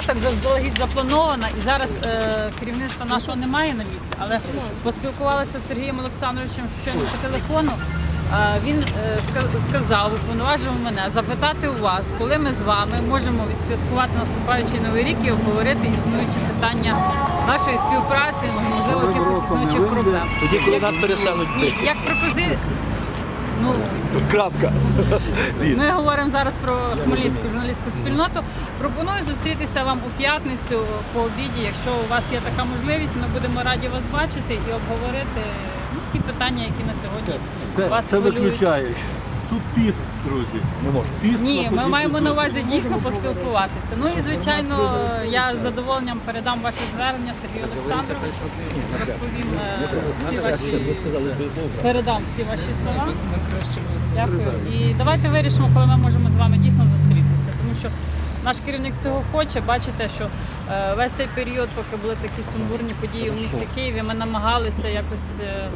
Все так заздалегідь заплановано, і зараз е, керівництва нашого немає на місці, але поспілкувалася з Сергієм Олександровичем щойно по телефону. Е, він е, ска- сказав, уповноважив мене запитати у вас, коли ми з вами можемо відсвяткувати наступаючий новий рік і обговорити існуючі питання нашої співпраці, можливо, якихось існуючих проблем. Тоді, коли нас перестануть Ні, бити. як пропозиція. Ну, Крапка. Ми говоримо зараз про хмельницьку журналістську спільноту. Пропоную зустрітися вам у п'ятницю по обіді. Якщо у вас є така можливість, ми будемо раді вас бачити і обговорити ну, ті питання, які на сьогодні Це, вас це хвилюють. Тут піст, друзі. Не можу. Піст Ні, ми маємо на увазі дійсно поспілкуватися. Ну і звичайно, я з задоволенням передам ваше звернення Сергію Олександровичу. Розповім е, всі ваші передам всі ваші слова. Дякую. І давайте вирішимо, коли ми можемо з вами дійсно зустрітися. Тому що наш керівник цього хоче. Бачите, що е, весь цей період, поки були такі сумбурні події у місті Києві, ми намагалися якось. е,